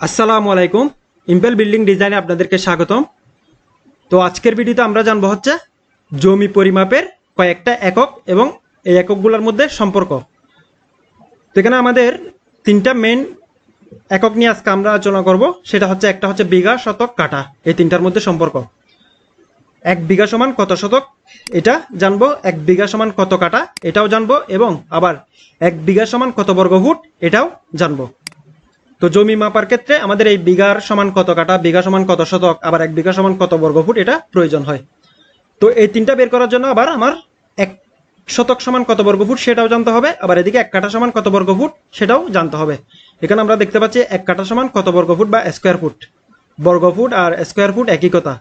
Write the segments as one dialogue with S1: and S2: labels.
S1: আসসালামু আলাইকুম। Impel building ডিজাইনে আপনাদেরকে স্বাগতম। তো আজকের ভিডিওতে আমরা জানব হচ্ছে জমি পরিমাপের কয়েকটা একক এবং এই এককগুলোর মধ্যে সম্পর্ক। তো এখানে আমাদের তিনটা মেন একক নিয়ে আজকে আমরা আলোচনা করব। সেটা হচ্ছে একটা হচ্ছে বিঘা, শতক কাটা এই তিনটার মধ্যে সম্পর্ক। এক বিঘা সমান কত শতক? এটা জানব। এক বিঘা সমান কত কাটা এটাও জানব। এবং আবার এক বিঘা সমান কত বর্গ ফুট এটাও জানব। তো জমি মাপার ক্ষেত্রে আমাদের এই বিঘার সমান কত কাটা, বিঘা সমান কত শতক, আবার এক বিঘা সমান কত বর্গ ফুট এটা প্রয়োজন হয়। তো এই তিনটা বের করার জন্য আবার আমার এক শতক সমান কত বর্গ ফুট সেটাও জানতে হবে, আবার এদিকে এক কাঠা সমান কত বর্গ ফুট সেটাও জানতে হবে। এখানে আমরা দেখতে পাচ্ছি এক কাঠা সমান কত বর্গ ফুট বা স্কোয়ার ফুট বর্গ ফুট আর স্কোয়ার ফুট একই কথা।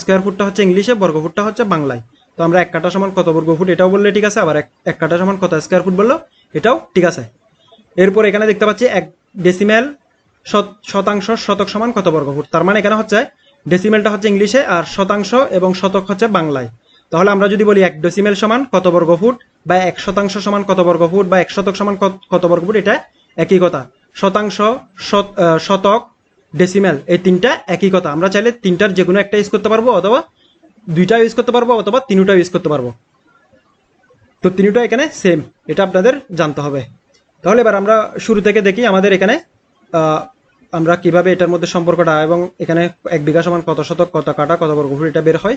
S1: স্কোয়ার ফুটটা হচ্ছে ইংলিশে বর্গ ফুটটা হচ্ছে বাংলায়। তো আমরা এক কাঠা সমান কত বর্গ ফুট এটাও বললে ঠিক আছে, আবার এক এক কাঠা সমান কত স্কোয়ার ফুট বলল, এটাও ঠিক আছে। এরপর এখানে দেখতে পাচ্ছি এক ডেসিমেল শত- শতাংশ শতক সমান কত বর্গ ফুট তার মানে এখানে হচ্ছে ডেসিমেলটা হচ্ছে ইংলিশে আর শতাংশ এবং শতক হচ্ছে বাংলায়। তাহলে আমরা যদি বলি এক ডেসিমেল সমান কত বর্গ ফুট বা এক শতাংশ সমান কত বর্গ ফুট বা এক শতক সমান কত- কত বর্গ ফুট এটা একই কথা। শতাংশ শত- শতক ডেসিমেল এই তিনটা একই কথা। আমরা চাইলে তিনটার যে কোনো একটা ইউজ করতে পারব অথবা দুইটা ইউজ করতে পারব অথবা তিনটা ইউজ করতে পারব। তো তিনটা এখানে সেম এটা আপনাদের জানতে হবে। তাহলে এবার আমরা শুরু থেকে দেখি আমাদের এখানে আমরা কীভাবে এটার মধ্যে সম্পর্কটা এবং এখানে এক বিঘা সমান কত শতক, কত কাটা, কত বর্গ ফুট এটা বের হয়।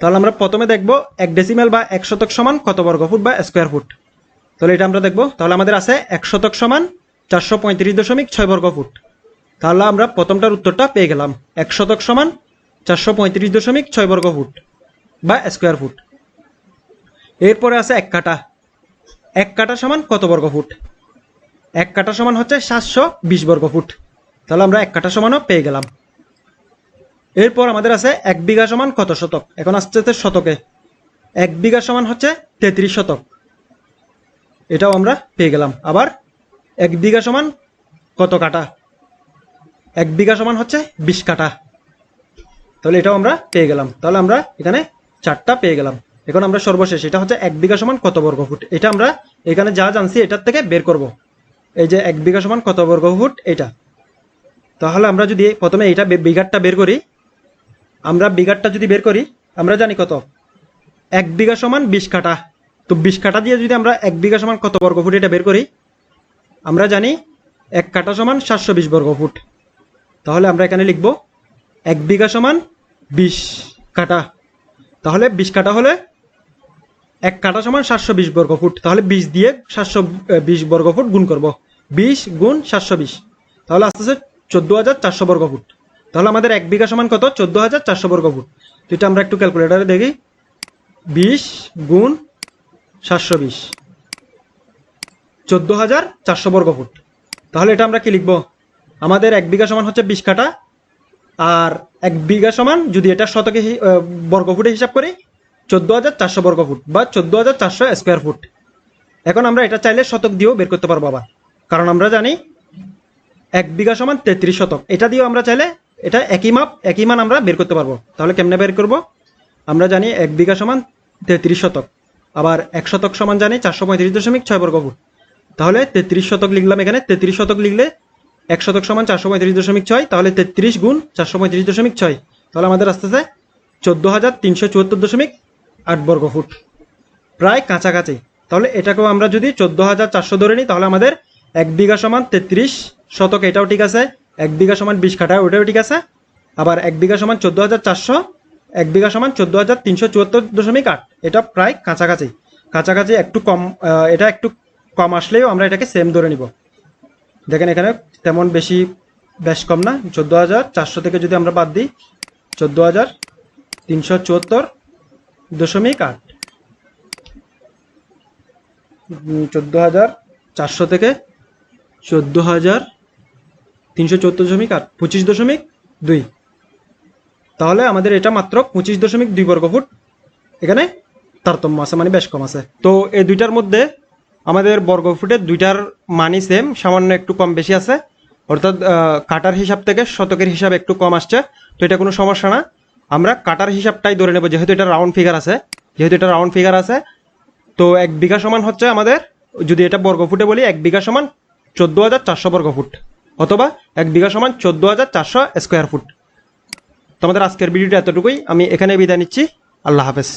S1: তাহলে আমরা প্রথমে দেখব এক ডেসিমেল বা এক শতক সমান কত বর্গ ফুট বা স্কোয়ার ফুট তাহলে এটা আমরা দেখব। তাহলে আমাদের আছে এক শতক সমান চারশো পঁয়ত্রিশ দশমিক ছয় বর্গ ফুট। তাহলে আমরা প্রথমটার উত্তরটা পেয়ে গেলাম। এক শতক সমান চারশো পঁয়ত্রিশ দশমিক ছয় বর্গ ফুট বা স্কোয়ার ফুট এরপরে আছে এক কাটা। এক কাটা সমান কত বর্গ ফুট? এক কাটা সমান হচ্ছে সাতশো বিশ বর্গ ফুট। তাহলে আমরা এক কাটা সমানও পেয়ে গেলাম। এরপর আমাদের আছে এক বিঘা সমান কত শতক? এখন আসছে শতকে। এক বিঘা সমান হচ্ছে তেত্রিশ শতক। এটাও আমরা পেয়ে গেলাম। আবার এক বিঘা সমান কত কাটা এক বিঘা সমান হচ্ছে বিশ কাটা তাহলে এটাও আমরা পেয়ে গেলাম। তাহলে আমরা এখানে চারটা পেয়ে গেলাম। এখন আমরা সর্বশেষ, এটা হচ্ছে এক বিঘা সমান কত বর্গ ফুট? এটা আমরা এখানে যা জানছি, এটার থেকে বের করব। এই যে এক বিঘা সমান কত বর্গ ফুট? এটা তাহলে আমরা যদি প্রথমে এটা বে- বিঘারটা বের করি, আমরা বিঘারটা যদি বের করি, আমরা জানি কত? এক বিঘা সমান বিশ কাটা তো বিশ কাটা দিয়ে যদি আমরা এক বিঘা সমান কত বর্গ ফুট এটা বের করি, আমরা জানি এক কাটা সমান সাতশো বিশ বর্গ ফুট। তাহলে আমরা এখানে লিখব, এক বিঘা সমান বিশ কাটা তাহলে বিশ কাটা হলে এক কাটা সমান সাতশো বিশ বর্গ ফুট। তাহলে বিশ দিয়ে সাতশো বিশ বর্গ ফুট গুণ করব। বিশ গুণ সাতশো বিশ। তাহলে আস্তে আস্তে চোদ্দ হাজার চারশো বর্গ ফুট। তাহলে আমাদের এক বিঘা সমান কত? চোদ্দ হাজার চারশো বর্গ ফুট। তো এটা আমরা একটু ক্যালকুলেটারে দেখি। বিশ গুণ সাতশো বিশ। চোদ্দ হাজার চারশো বর্গ ফুট। তাহলে এটা আমরা কি লিখব? আমাদের এক বিঘা সমান হচ্ছে বিশ কাটা। আর এক বিঘা সমান যদি এটা শতকে হি- বর্গ ফুটে হিসাব করি চোদ্দ হাজার চারশো বর্গ ফুট বা চোদ্দ হাজার চারশো স্কোয়ার ফুট এখন আমরা এটা চাইলে শতক দিয়েও বের করতে পারব আবার। কারণ আমরা জানি এক বিঘা সমান তেত্রিশ শতক। এটা দিয়েও আমরা চাইলে এটা একই মাপ, একই মান আমরা বের করতে পারব। তাহলে কেমনে বের করব? আমরা জানি এক বিঘা সমান তেত্রিশ শতক। আবার এক শতক সমান জানি চারশো পঁয়ত্রিশ দশমিক ছয় বর্গ ফুট। তাহলে তেত্রিশ শতক লিখলাম এখানে। তেত্রিশ শতক লিখলে এক শতক সমান চারশো পঁয়ত্রিশ দশমিক ছয়, তাহলে তেত্রিশ গুণ চারশো পঁয়ত্রিশ দশমিক ছয়। তাহলে আমাদের আসতে আসতে চোদ্দ হাজার তিনশো চুয়াত্তর দশমিক আট বর্গ ফুট। প্রায় কাছাকাছি। তাহলে এটাকেও আমরা যদি চোদ্দ হাজার চারশো ধরে নিই, তাহলে আমাদের এক বিঘা সমান তেত্রিশ শতক, এটাও ঠিক আছে। এক বিঘা সমান বিশ কাঠা, ওটাও ঠিক আছে। আবার এক বিঘা সমান চোদ্দ হাজার চারশো, এক বিঘা সমান চোদ্দ হাজার তিনশো চুয়াত্তর দশমিক আট। এটা প্রায় কাছাকাছি। কাছাকাছি একটু কম এটা একটু কম আসলেও আমরা এটাকে সেম ধরে নিব। দেখেন এখানে তেমন বেশি, বেশ কম না। চোদ্দ হাজার চারশো থেকে যদি আমরা বাদ দিই, চোদ্দ হাজার তিনশো চুয়াত্তর দশমিক আট। চোদ্দ হাজার চারশো থেকে চোদ্দ হাজার তিনশো চোদ্দ দশমিক আট, পঁচিশ দশমিক দুই। তাহলে আমাদের এটা মাত্র পঁচিশ দশমিক দুই বর্গ ফুট। এখানে তারতম্য আছে মানে বেশ কম আছে। তো এই দুইটার মধ্যে আমাদের বর্গ ফুটের দুইটার মানই সেম সামান্য একটু কম বেশি আছে। অর্থাৎ কাটার হিসাব থেকে শতকের হিসাব একটু কম আসছে। তো এটা কোনো সমস্যা না। আমরা কাটার হিসাবটাই ধরে নেব, যেহেতু এটা রাউন্ড ফিগার আছে, যেহেতু এটা রাউন্ড ফিগার আছে, তো এক বিঘা সমান হচ্ছে আমাদের, যদি এটা বর্গ ফুটে বলি, এক বিঘা সমান চোদ্দ হাজার চারশো বর্গ ফুট অথবা এক বিঘা সমান চোদ্দ হাজার চারশো স্কোয়ার ফুট তোমাদের আজকের ভিডিওটা এতটুকুই, আমি এখানে বিদায় নিচ্ছি, আল্লাহ হাফেজ।